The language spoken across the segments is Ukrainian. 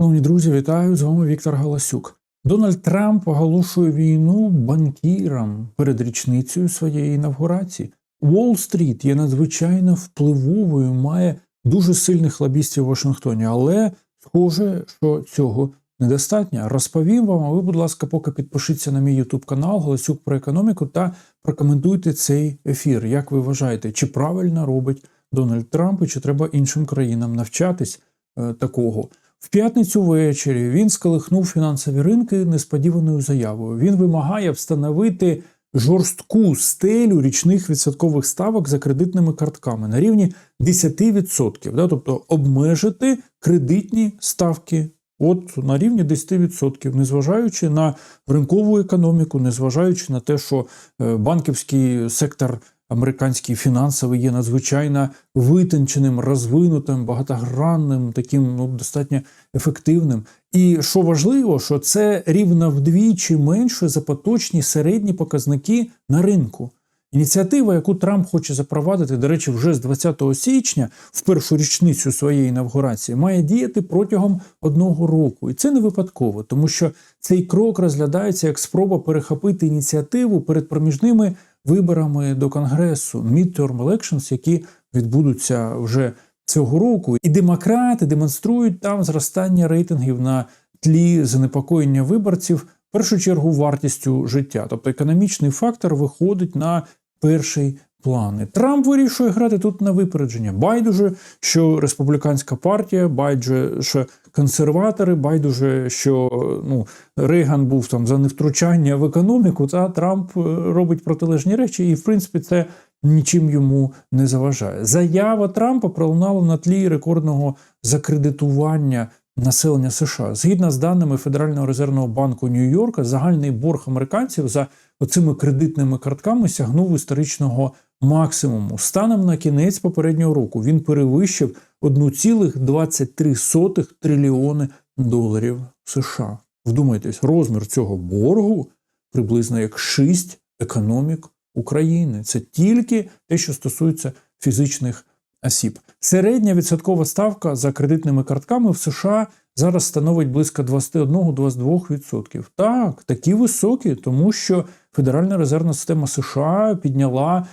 Шановні друзі, вітаю з вами Віктор Галасюк. Дональд Трамп оголошує війну банкірам перед річницею своєї інавгурації. Уолл-стріт є надзвичайно впливовою, має дуже сильних лобістів в Вашингтоні, але схоже, що цього недостатньо. Розповім вам, а ви, будь ласка, поки підпишіться на мій YouTube канал Галасюк про економіку та прокоментуйте цей ефір. Як ви вважаєте, чи правильно робить Дональд Трамп, і чи треба іншим країнам навчатись е, такого? В п'ятницю ввечері він сколихнув фінансові ринки несподіваною заявою. Він вимагає встановити жорстку стелю річних відсоткових ставок за кредитними картками на рівні 10%, да, тобто обмежити кредитні ставки. От на рівні 10%, незважаючи на ринкову економіку, незважаючи на те, що е, банківський сектор американський фінансовий є надзвичайно витонченим, розвинутим, багатогранним, таким ну, достатньо ефективним. І що важливо, що це рівно вдвічі менше за поточні середні показники на ринку. Ініціатива, яку Трамп хоче запровадити, до речі, вже з 20 січня, в першу річницю своєї інавгурації, має діяти протягом одного року. І це не випадково, тому що цей крок розглядається як спроба перехопити ініціативу перед проміжними виборами до Конгресу, midterm elections, які відбудуться вже цього року. І демократи демонструють там зростання рейтингів на тлі занепокоєння виборців, в першу чергу вартістю життя. Тобто економічний фактор виходить на перший план. І Трамп вирішує грати тут на випередження. Байдуже, що республіканська партія, байдуже, що консерватори, байдуже, що ну, Рейган був там за невтручання в економіку, та Трамп е, робить протилежні речі, і в принципі це нічим йому не заважає. Заява Трампа пролунала на тлі рекордного закредитування. Населення США згідно з даними Федерального резервного банку Нью-Йорка, загальний борг американців за оцими кредитними картками сягнув історичного максимуму. Станом на кінець попереднього року він перевищив 1,23 трильйони доларів США. Вдумайтесь, розмір цього боргу приблизно як 6 економік України. Це тільки те, що стосується фізичних осіб. Середня відсоткова ставка за кредитними картками в США зараз становить близько 21-22%. Так, такі високі, тому що Федеральна резервна система США підняла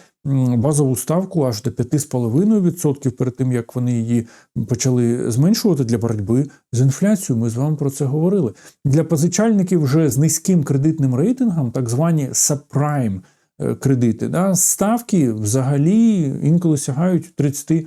базову ставку аж до 5,5% перед тим, як вони її почали зменшувати для боротьби з інфляцією. Ми з вами про це говорили. Для позичальників вже з низьким кредитним рейтингом, так звані subprime е, кредити, да, ставки взагалі інколи сягають 30%.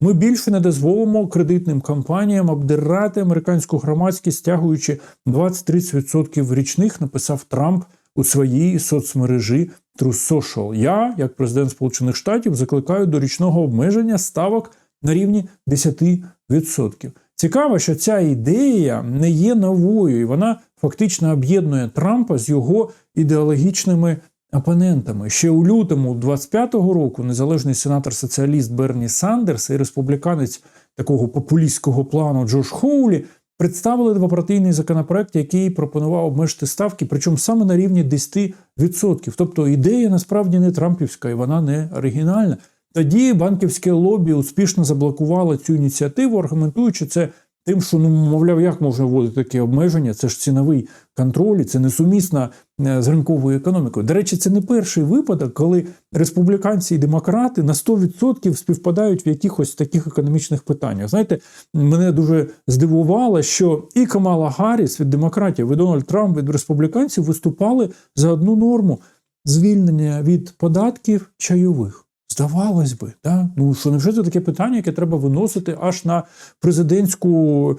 Ми більше не дозволимо кредитним компаніям обдирати американську громадськість, стягуючи 20-30% річних, написав Трамп у своїй соцмережі True Social. Я, як президент Сполучених Штатів, закликаю до річного обмеження ставок на рівні 10%. Цікаво, що ця ідея не є новою, і вона фактично об'єднує Трампа з його ідеологічними опонентами. Ще у лютому 25-го року незалежний сенатор-соціаліст Берні Сандерс і республіканець такого популістського плану Джош Хоулі представили двопартійний законопроект, який пропонував обмежити ставки, причому саме на рівні 10%. Тобто ідея насправді не Трампівська і вона не оригінальна. Тоді банківське лобі успішно заблокувало цю ініціативу, аргументуючи це тим, що ну мовляв, як можна вводити такі обмеження, це ж ціновий контроль, і це несумісно е, з ринковою економікою. До речі, це не перший випадок, коли республіканці і демократи на 100% співпадають в якихось таких економічних питаннях. Знаєте, мене дуже здивувало, що і Камала Гарріс від демократів, і Дональд Трамп від республіканців виступали за одну норму звільнення від податків чайових. Здавалось би, да? ну що невже це таке питання, яке треба виносити аж на президентську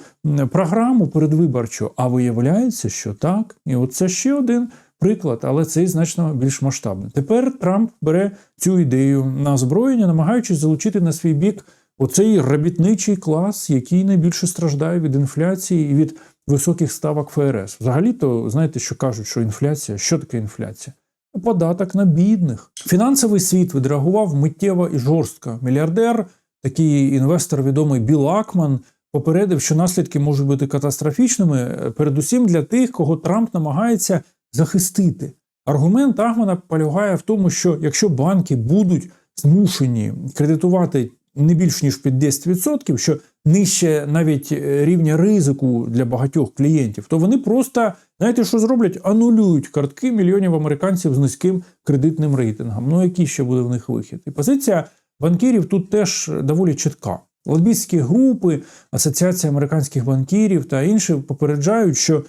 програму передвиборчу? А виявляється, що так. І от це ще один приклад, але цей значно більш масштабний. Тепер Трамп бере цю ідею на озброєння, намагаючись залучити на свій бік оцей робітничий клас, який найбільше страждає від інфляції і від високих ставок ФРС. Взагалі-то знаєте, що кажуть, що інфляція, що таке інфляція? Податок на бідних. Фінансовий світ відреагував миттєво і жорстко. Мільярдер, такий інвестор відомий Біл Акман, попередив, що наслідки можуть бути катастрофічними, е, передусім для тих, кого Трамп намагається захистити. Аргумент Ахмана полягає в тому, що якщо банки будуть змушені кредитувати не більш ніж під 10%, що нижче навіть е, рівня ризику для багатьох клієнтів, то вони просто, знаєте, що зроблять? Анулюють картки мільйонів американців з низьким кредитним рейтингом. Ну, який ще буде в них вихід? І позиція банкірів тут теж доволі чітка. Лобістські групи, Асоціація американських банкірів та інші попереджають, що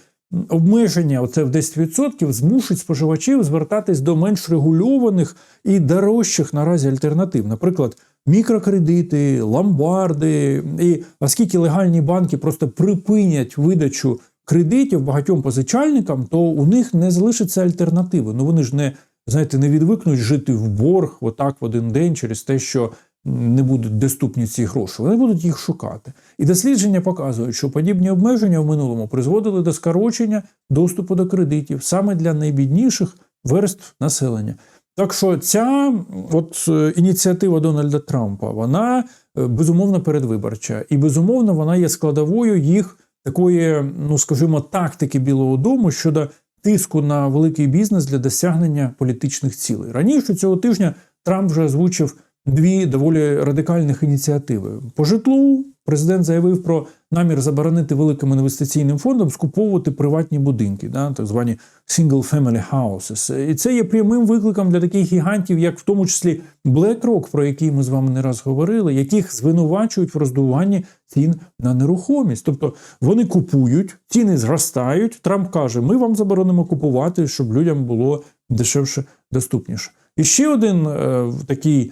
обмеження оце в 10% змушить споживачів звертатись до менш регульованих і дорожчих наразі альтернатив. Наприклад, мікрокредити, ломбарди. І оскільки легальні банки просто припинять видачу кредитів багатьом позичальникам, то у них не залишиться альтернативи. Ну вони ж не знаєте, не відвикнуть жити в борг отак в один день через те, що не будуть доступні ці гроші. Вони будуть їх шукати. І дослідження показують, що подібні обмеження в минулому призводили до скорочення доступу до кредитів саме для найбідніших верств населення. Так що ця от е, ініціатива Дональда Трампа, вона е, безумовно передвиборча, і безумовно вона є складовою їх такої, ну скажімо, тактики Білого Дому щодо тиску на великий бізнес для досягнення політичних цілей. Раніше цього тижня Трамп вже озвучив дві доволі радикальних ініціативи. По житлу президент заявив про намір заборонити великим інвестиційним фондам скуповувати приватні будинки, да, так звані single-family houses. І це є прямим викликом для таких гігантів, як в тому числі BlackRock, про який ми з вами не раз говорили, яких звинувачують в роздуванні цін на нерухомість. Тобто вони купують, ціни зростають. Трамп каже: ми вам заборонимо купувати, щоб людям було дешевше доступніше. І ще один е, такий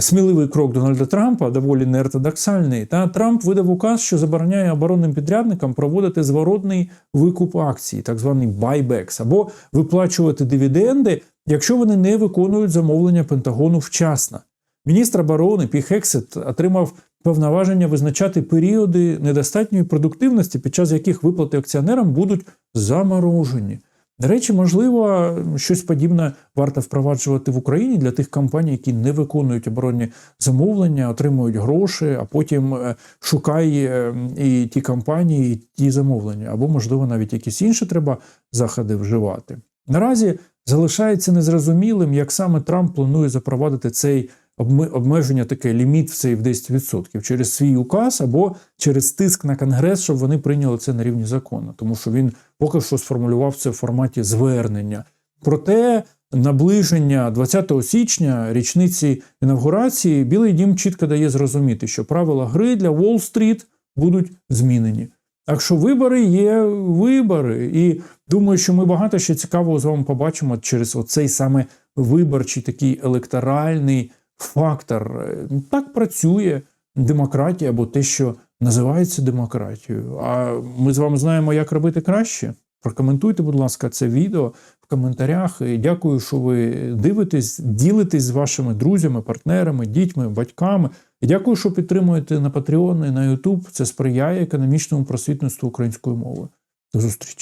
сміливий крок Дональда Трампа, доволі неортодоксальний. Та Трамп видав указ, що забороняє оборонним підрядникам проводити зворотний викуп акцій, так званий buybacks, або виплачувати дивіденди, якщо вони не виконують замовлення Пентагону вчасно. Міністр оборони Пі Хексет отримав повноваження визначати періоди недостатньої продуктивності, під час яких виплати акціонерам будуть заморожені. До речі, можливо, щось подібне варто впроваджувати в Україні для тих компаній, які не виконують оборонні замовлення, отримують гроші, а потім е, шукає е, і ті компанії, і ті замовлення, або, можливо, навіть якісь інші треба заходи вживати. Наразі залишається незрозумілим, як саме Трамп планує запровадити цей обмеження, таке ліміт в цей в 10% через свій указ або через тиск на конгрес, щоб вони прийняли це на рівні закону, тому що він поки що сформулював це в форматі звернення. Проте наближення 20 січня річниці інавгурації Білий Дім чітко дає зрозуміти, що правила гри для Уолл-стріт будуть змінені. Так що вибори є вибори, і думаю, що ми багато ще цікавого з вами побачимо через оцей саме виборчий такий електоральний фактор. Так працює демократія або те, що називається демократією. А ми з вами знаємо, як робити краще. Прокоментуйте, будь ласка, це відео в коментарях. І Дякую, що ви дивитесь, ділитесь з вашими друзями, партнерами, дітьми, батьками. І дякую, що підтримуєте на Patreon і на YouTube. Це сприяє економічному просвітництву української мови. До зустрічі!